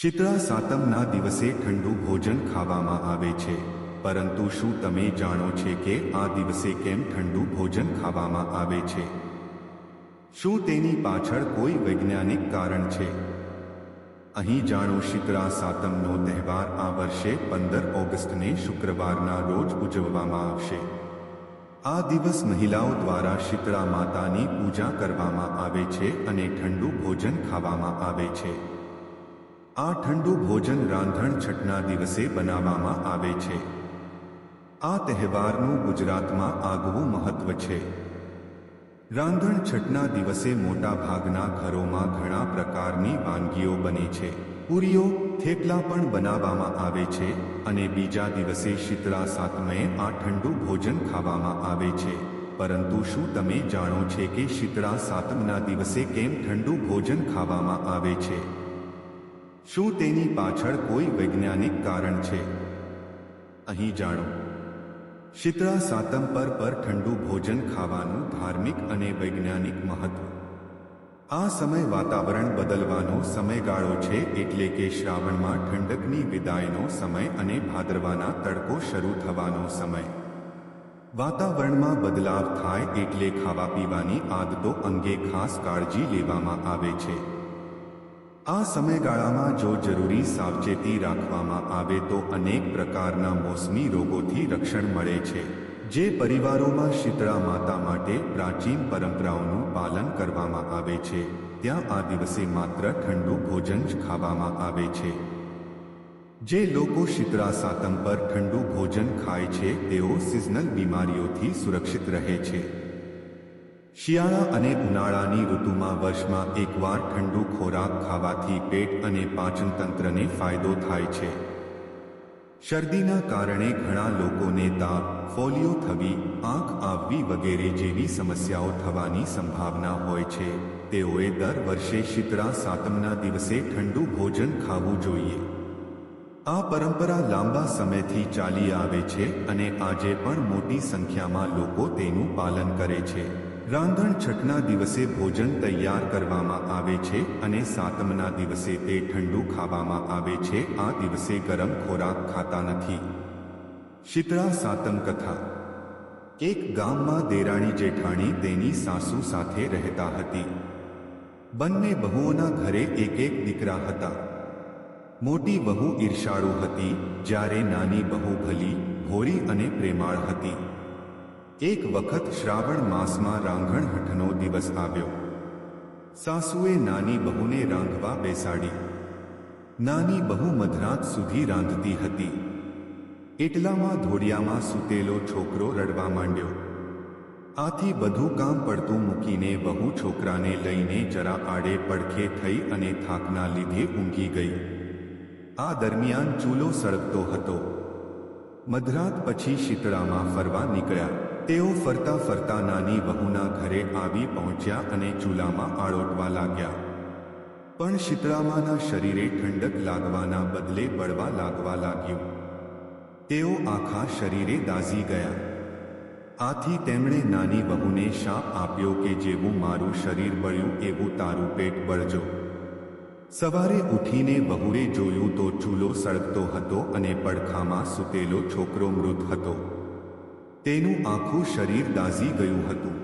શીતળા સાતમના દિવસે ઠંડુ ભોજન ખાવામાં આવે છે. પરંતુ શું તમે જાણો છે કે આ દિવસે કેમ ઠંડુ ભોજન ખાવામાં આવે છે? શું તેની પાછળ કોઈ વૈજ્ઞાનિક કારણ છે? અહીં જાણો શીતળા સાતમનો તહેવાર આ વર્ષે પંદર ઓગસ્ટને શુક્રવારના રોજ ઉજવવામાં આવશે. આ દિવસ મહિલાઓ દ્વારા શીતળા માતાની પૂજા કરવામાં આવે છે અને ઠંડુ ભોજન ખાવામાં આવે છે. આ ઠંડુ ભોજન રાંધણ છઠના દિવસે બનાવવામાં આવે છે. આ તહેવારનું ગુજરાતમાં આગવું મહત્વ છે. રાંધણ છઠના દિવસે મોટા ભાગના ઘરોમાં ઘણા પ્રકારની વાનગીઓ બને છે. પૂરીઓ, થેપલા પણ બનાવવામાં આવે છે અને બીજા દિવસે શીતળા સાતમયે આ ઠંડુ ભોજન ખાવામાં આવે છે. પરંતુ શું તમે જાણો છે કે શીતળા સાતમના દિવસે કેમ ઠંડુ ભોજન ખાવામાં આવે છે? શું તેની પાછળ કોઈ વૈજ્ઞાનિક કારણ છે? અહીં જાણો. શીતળા સાતમ પર પર ઠંડુ ભોજન ખાવાનું ધાર્મિક અને વૈજ્ઞાનિક મહત્વ. આ સમય વાતાવરણ બદલવાનો સમયગાળો છે એટલે કે શ્રાવણમાં ઠંડકની વિદાયનો સમય અને ભાદરવાના તડકો શરૂ થવાનો સમય. વાતાવરણમાં બદલાવ થાય એટલે ખાવા પીવાની આદતો અંગે ખાસ કાળજી લેવામાં આવે છે. આ સમયગાળામાં જો જરૂરી સાવચેતી રાખવામાં આવે તો અનેક પ્રકારના મોસમી રોગોથી રક્ષણ મળે છે, જે પરિવારોમાં શીતળા માતા માટે પ્રાચીન પરંપરાઓનું પાલન કરવામાં આવે છે. ત્યાં આ દિવસે માત્ર ઠંડુ ભોજન જ ખાવામાં આવે છે. જે લોકો શીતળા સાતમ પર ઠંડુ ભોજન ખાય છે, તેઓ સિઝનલ બીમારીઓથી સુરક્ષિત રહે છે. શિયાળા અને ઉનાળાની ઋતુમાં વર્ષમાં એકવાર ઠંડુ ખોરાક ખાવાથી પેટ અને પાચનતંત્રને ફાયદો થાય છે. શરદીના કારણે ઘણા લોકોને તાવ ફોલિયો થવી, આંખ આવવી વગેરે જેવી સમસ્યાઓ થવાની સંભાવના હોય છે. તેઓએ દર વર્ષે શીતળા સાતમના દિવસે ઠંડુ ભોજન ખાવું જોઈએ. આ પરંપરા લાંબા સમયથી ચાલી આવે છે અને આજે પણ મોટી સંખ્યામાં લોકો તેનું પાલન કરે છે. રાંધણ છઠના દિવસે ભોજન તૈયાર કરવામાં આવે છે અને સાતમના દિવસે તે ઠંડુ ખાવામાં આવે છે. આ દિવસે ગરમ ખોરાક ખાતા નથી. શીતળા સાતમ કથા. એક ગામમાં દેરાણી જેઠાણી તેની સાસુ સાથે રહેતા હતી. બંને બહુઓના ઘરે એક એક દીકરા હતા. મોટી બહુ ઈર્ષાળુ હતી, જ્યારે નાની બહુ ભલી, ભોરી અને પ્રેમાળ હતી. એક વખત શ્રાવણ માસમાં રાંધણ હઠનો દિવસ આવ્યો. સાસુએ નાની બહુને રાંધવા બેસાડી. નાની બહુ મધરાત સુધી રાંધતી હતી. એટલામાં ધોડિયામાં સૂતેલો છોકરો રડવા માંડ્યો. આથી બધું કામ પડતું મૂકીને બહુ છોકરાને લઈને જરા આડે પડખે થઈ અને થાકના લીધે ઊંઘી ગઈ. આ દરમિયાન ચૂલો સળગતો હતો. મધરાત પછી શીતળામાં ફરવા નીકળ્યા. તેઓ ફરતા ફરતા નાની બહુના ઘરે આવી પહોંચ્યા અને ચૂલામાં આળોટવા લાગ્યા. પણ શીતળામાના શરીરે ઠંડક લાગવાના બદલે બળવા લાગવા લાગ્યું. તેઓ આખા શરીરે દાઝી ગયા. આથી તેમણે નાની બહુને શાપ આપ્યો કે જેવું મારું શરીર બળ્યું એવું તારું પેટ બળજો. સવારે ઉઠીને બહુએ જોયું તો ચૂલો સળગતો હતો અને પડખામાં સૂતેલો છોકરો મૃત હતો. તેનું આખું શરીર દાઝી ગયું હતું.